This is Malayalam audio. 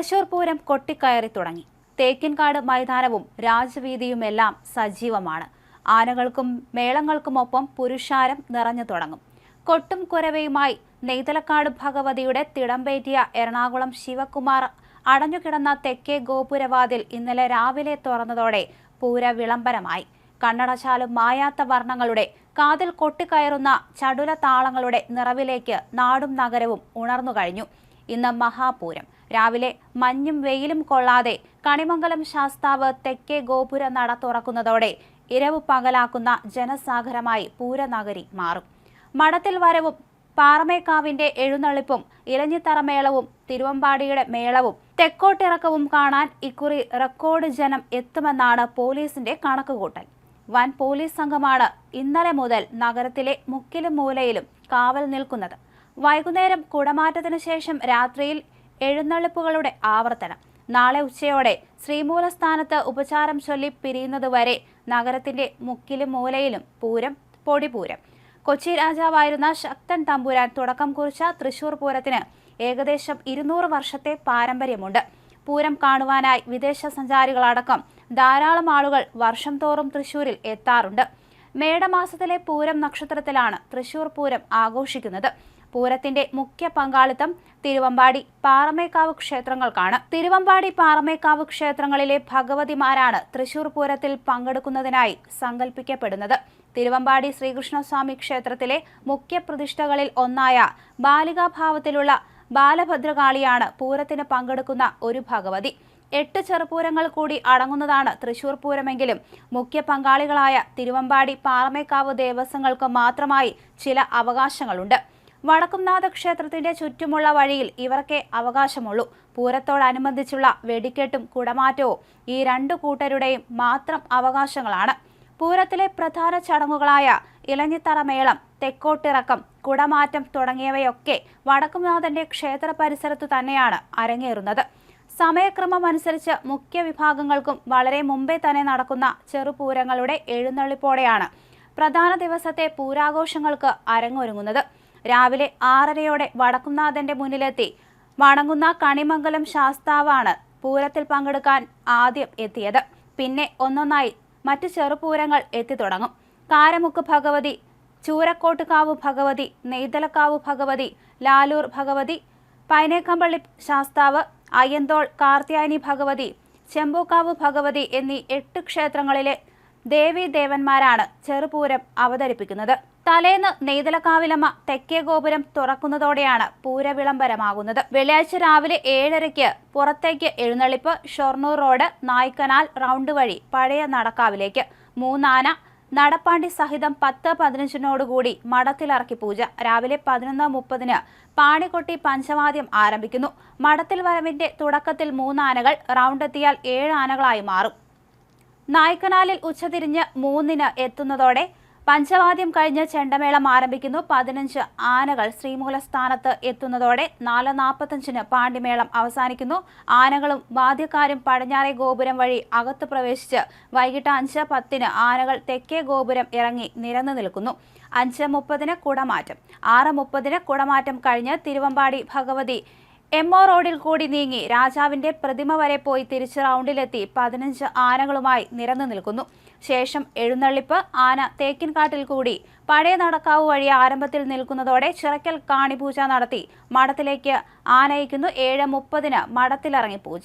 തൃശൂർ പൂരം കൊട്ടിക്കയറി തുടങ്ങി. തേക്കിൻകാട് മൈതാനവും രാജവീതിയുമെല്ലാം സജീവമാണ്. ആനകൾക്കും മേളങ്ങൾക്കുമൊപ്പം പുരുഷാരം നിറഞ്ഞു തുടങ്ങും. കൊട്ടും കുരവയുമായി നെയ്തലക്കാട് ഭഗവതിയുടെ തിടമ്പേറ്റിയ എറണാകുളം ശിവകുമാർ അടഞ്ഞുകിടന്ന തെക്കേ ഗോപുരവാതിൽ ഇന്നലെ രാവിലെ തുറന്നതോടെ പൂര വിളംബരമായി. കണ്ണടച്ചാലും മായാത്ത വർണങ്ങളുടെ കാതിൽ കൊട്ടിക്കയറുന്ന ചടുല താളങ്ങളുടെ നിറവിലേക്ക് നാടും നഗരവും ഉണർന്നു കഴിഞ്ഞു ഇന്ന് മഹാപൂരം. രാവിലെ മഞ്ഞും വെയിലും കൊള്ളാതെ കണിമംഗലം ശാസ്താവ് തെക്കേ ഗോപുര നട തുറക്കുന്നതോടെ ഇരവ് പകലാക്കുന്ന ജനസാഗരമായി പൂരനഗരി മാറും. മഠത്തിൽ വരവും പാറമേക്കാവിന്റെ എഴുന്നള്ളിപ്പും ഇലഞ്ഞിത്തറമേളവും തിരുവമ്പാടിയുടെ മേളവും തെക്കോട്ടിറക്കവും കാണാൻ ഇക്കുറി റെക്കോർഡ് ജനം എത്തുമെന്നാണ് പോലീസിന്റെ കണക്കുകൂട്ടൽ. വൻ പോലീസ് സംഘമാണ് ഇന്നലെ മുതൽ നഗരത്തിലെ മുക്കിലും മൂലയിലും കാവൽ നിൽക്കുന്നത്. വൈകുന്നേരം കുടമാറ്റത്തിന് ശേഷം രാത്രിയിൽ എഴുന്നള്ളിപ്പുകളുടെ ആവർത്തനം. നാളെ ഉച്ചയോടെ ശ്രീമൂലസ്ഥാനത്ത് ഉപചാരം ചൊല്ലി പിരിയുന്നതുവരെ നഗരത്തിന്റെ മുക്കിലും മൂലയിലും പൂരം പൊടിപൂരം. കൊച്ചി രാജാവായിരുന്ന ശക്തൻ തമ്പുരാൻ തുടക്കം കുറിച്ച തൃശൂർ പൂരത്തിന് ഏകദേശം ഇരുന്നൂറ് വർഷത്തെ പാരമ്പര്യമുണ്ട്. പൂരം കാണുവാനായി വിദേശ സഞ്ചാരികളടക്കം ധാരാളം ആളുകൾ വർഷം തോറും തൃശൂരിൽ എത്താറുണ്ട്. മേടമാസത്തിലെ പൂരം നക്ഷത്രത്തിലാണ് തൃശൂർ പൂരം ആഘോഷിക്കുന്നത്. പൂരത്തിന്റെ മുഖ്യ പങ്കാളിത്തം തിരുവമ്പാടി പാറമേക്കാവ് ക്ഷേത്രങ്ങൾക്കാണ്. തിരുവമ്പാടി പാറമേക്കാവ് ക്ഷേത്രങ്ങളിലെ ഭഗവതിമാരാണ് തൃശൂർ പൂരത്തിൽ പങ്കെടുക്കുന്നതിനായി സങ്കല്പിക്കപ്പെടുന്നത് തിരുവമ്പാടി ശ്രീകൃഷ്ണസ്വാമി ക്ഷേത്രത്തിലെ മുഖ്യ പ്രതിഷ്ഠകളിൽ ഒന്നായ ബാലികാഭാവത്തിലുള്ള ബാലഭദ്രകാളിയാണ് പൂരത്തിന് പങ്കെടുക്കുന്ന ഒരു ഭഗവതി. എട്ട് ചെറുപൂരങ്ങൾ കൂടി അടങ്ങുന്നതാണ് തൃശൂർ പൂരമെങ്കിലും മുഖ്യ പങ്കാളികളായ തിരുവമ്പാടി പാറമേക്കാവ് ദേവസ്വങ്ങൾക്ക് മാത്രമായി ചില അവകാശങ്ങളുണ്ട്. വടക്കുംനാഥ ക്ഷേത്രത്തിന്റെ ചുറ്റുമുള്ള വഴിയിൽ ഇവർക്കേ അവകാശമുള്ളൂ. പൂരത്തോടനുബന്ധിച്ചുള്ള വെടിക്കെട്ടും കുടമാറ്റവും ഈ രണ്ടു കൂട്ടരുടെയും മാത്രം അവകാശങ്ങളാണ്. പൂരത്തിലെ പ്രധാന ചടങ്ങുകളായ ഇലഞ്ഞിത്തറമേളം തെക്കോട്ടിറക്കം കുടമാറ്റം തുടങ്ങിയവയൊക്കെ വടക്കുംനാഥന്റെ ക്ഷേത്ര പരിസരത്തു തന്നെയാണ് അരങ്ങേറുന്നത്. സമയക്രമം അനുസരിച്ച് മുഖ്യ വിഭാഗങ്ങൾക്കും വളരെ മുമ്പേ തന്നെ നടക്കുന്ന ചെറുപൂരങ്ങളുടെ എഴുന്നള്ളിപ്പോടെയാണ് പ്രധാന ദിവസത്തെ പൂരാഘോഷങ്ങൾക്ക് അരങ്ങൊരുങ്ങുന്നത്. രാവിലെ ആറരയോടെ വടക്കുംനാഥന്റെ മുന്നിലെത്തി. വണങ്ങുന്ന കണിമംഗലം ശാസ്താവാണ് പൂരത്തിൽ പങ്കെടുക്കാൻ ആദ്യം എത്തിയത്. പിന്നെ ഒന്നൊന്നായി മറ്റ് ചെറുപൂരങ്ങൾ എത്തിത്തുടങ്ങും കാരമുക്ക് ഭഗവതി ചൂരക്കോട്ടുകാവ് ഭഗവതി നെയ്തലക്കാവ് ഭഗവതി ലാലൂർ ഭഗവതി പൈനേക്കമ്പള്ളി ശാസ്താവ് അയ്യന്തോൾ കാർത്യായനി ഭഗവതി ചെമ്പൂക്കാവ് ഭഗവതി എന്നീ എട്ട് ക്ഷേത്രങ്ങളിലെ ദേവീദേവന്മാരാണ് ചെറുപൂരം അവതരിപ്പിക്കുന്നത്. തലേന്ന് നെയ്തലക്കാവിലമ്മ തെക്കേ ഗോപുരം തുറക്കുന്നതോടെയാണ് പൂരവിളംബരമാകുന്നത്. വെള്ളിയാഴ്ച രാവിലെ ഏഴരയ്ക്ക് പുറത്തേക്ക് എഴുന്നള്ളിപ്പ് ഷൊർണൂർ റോഡ് നായ്ക്കനാൽ റൗണ്ട് വഴി പഴയ നടക്കാവിലേക്ക്. മൂന്നാന നടപ്പാണ്ടി സഹിതം പത്ത് പതിനഞ്ചിനോടുകൂടി മഠത്തിലിറക്കി പൂജ. രാവിലെ പതിനൊന്ന് മുപ്പതിന് പാണിക്കൊട്ടി പഞ്ചവാദ്യം ആരംഭിക്കുന്നു. മഠത്തിൽ വരവിന്റെ തുടക്കത്തിൽ മൂന്നാനകൾ റൗണ്ടെത്തിയാൽ ഏഴ് ആനകളായി മാറും. നായ്ക്കനാലിൽ ഉച്ചതിരിഞ്ഞ് മൂന്നിന് എത്തുന്നതോടെ പഞ്ചവാദ്യം കഴിഞ്ഞ് ചെണ്ടമേളം ആരംഭിക്കുന്നു. പതിനഞ്ച് ആനകൾ ശ്രീമൂലസ്ഥാനത്ത് എത്തുന്നതോടെ നാല് നാൽപ്പത്തഞ്ചിന് പാണ്ടിമേളം അവസാനിക്കുന്നു. ആനകളും വാദ്യക്കാരും പടിഞ്ഞാറേ ഗോപുരം വഴി അകത്ത് പ്രവേശിച്ച് വൈകിട്ട് അഞ്ച് പത്തിന് ആനകൾ തെക്കേ ഗോപുരം ഇറങ്ങി നിരന്നു നിൽക്കുന്നു. അഞ്ച് മുപ്പതിന് കുടമാറ്റം. ആറ് മുപ്പതിന് കുടമാറ്റം കഴിഞ്ഞ് തിരുവമ്പാടി ഭഗവതി എം ഒ റോഡിൽ കൂടി നീങ്ങി രാജാവിന്റെ പ്രതിമ വരെ പോയി തിരിച്ച് റൗണ്ടിലെത്തി പതിനഞ്ച് ആനകളുമായി നിരന്നു നിൽക്കുന്നു. ശേഷം എഴുന്നള്ളിപ്പ് ആന തേക്കിൻകാട്ടിൽ കൂടി പഴയ നടക്കാവ് വഴി ആരംഭത്തിൽ നിൽക്കുന്നതോടെ ചിറക്കൽ കാണിപൂജ നടത്തി മഠത്തിലേക്ക് ആനയിക്കുന്നു. ഏഴ് മുപ്പതിന് മഠത്തിലിറങ്ങി പൂജ.